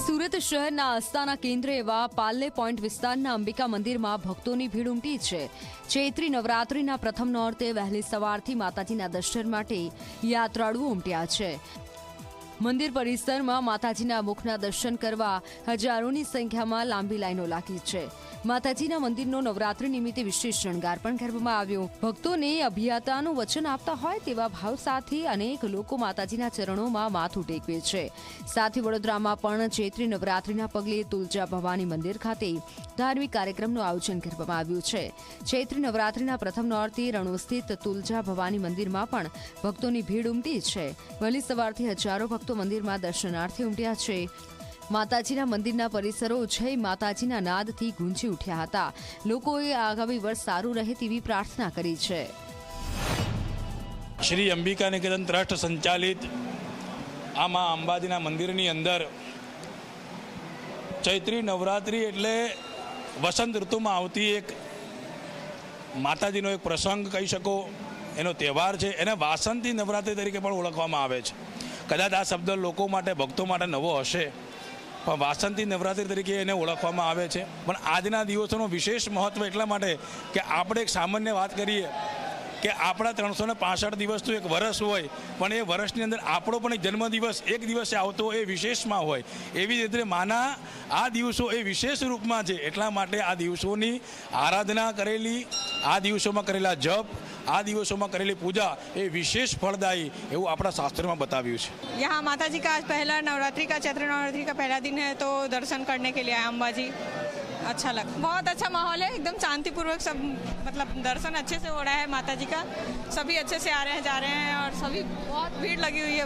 સુરત શહેરના આસ્થાના કેન્દ્ર એવા પાલ્લે પોઈન્ટ વિસ્તારના અંબિકા મંદિરમાં ભક્તોની ભીડ ઉમટી છે. ચૈત્રી નવરાત્રીના પ્રથમ નોરતે વહેલી સવારથી માતાજીના દર્શન માટે યાત્રાળુઓ ઉમટ્યા છે. મંદિર પરિસરમાં માતાજીના મુખના દર્શન કરવા હજારોની સંખ્યામાં લાંબી લાઈનો લાગી છે. માતાજીના મંદિરનો નવરાત્રિ નિમિત્તે વિશેષ શણગાર પણ કરવામાં આવ્યો. ભક્તોને અભિયાતાનું વચન આપતા હોય તેવા ભાવ સાથે અનેક લોકો માતાજીના ચરણોમાં માથું ટેકવે છે. સાથે વડોદરામાં પણ ચૈત્રી નવરાત્રિના પગલે તુલજા ભવાની મંદિર ખાતે ધાર્મિક કાર્યક્રમનું આયોજન કરવામાં આવ્યું છે. ચૈત્રી નવરાત્રિના પ્રથમ નોરથી રણો સ્થિત તુલજા ભવાની મંદિરમાં પણ ભક્તોની ભીડ ઉમટી છે. વહેલી સવારથી હજારો ભક્તો મંદિરમાં દર્શનાર્થે ઉમટ્યા છે. માતાજીના મંદિરના પરિસરો જય માતાજીના નાદથી ગુંજી ઉઠ્યા હતા. લોકોએ આગામી વર્ષ સારું રહે તેવી પ્રાર્થના કરી છે. શ્રી અંબિકા નિકેતન ટ્રસ્ટ સંચાલિત આ મા અંબાજીના મંદિરની અંદર ચૈત્રી નવરાત્રિ એટલે વસંત ઋતુમાં આવતી એક માતાજીનો એક પ્રસંગ કહી શકો, એનો તહેવાર છે. એને વાસંતી નવરાત્રિ તરીકે પણ ઓળખવામાં આવે છે. કદાચ આ શબ્દ લોકો માટે, ભક્તો માટે નવો હશે. પણ વાસંતી નવરાત્રિ તરીકે એને ઓળખવામાં આવે છે. પણ આજના દિવસોનો વિશેષ મહત્ત્વ એટલા માટે કે આપણે એક સામાન્ય વાત કરીએ કે આપણા ત્રણસો ને પાસઠ દિવસનું એક વર્ષ હોય, પણ એ વર્ષની અંદર આપણો પણ એક જન્મદિવસ, એક દિવસે આવતો એ વિશેષમાં હોય. એવી જ રીતે માના આ દિવસો એ વિશેષ રૂપમાં છે. એટલા માટે આ દિવસોની આરાધના કરેલી, આ દિવસોમાં કરેલા જપ આ દિવસોમાં કરેલી પૂજા એ વિશેષ ફળદાયી એવું આપણા શાસ્ત્રોમાં બતાવ્યું છે यहाँ माता जी का आज पहला नवरात्रि का चैत्र नवरात्रि का पहला दिन है तो दर्शन करने के लिए आए अम्बाजी अच्छा लगा बहुत अच्छा माहौल है एकदम शांतिपूर्वक सब मतलब दर्शन अच्छे से हो रहा है माता जी का सभी अच्छे से आ रहे हैं जा रहे हैं और सभी बहुत भीड़ लगी हुई है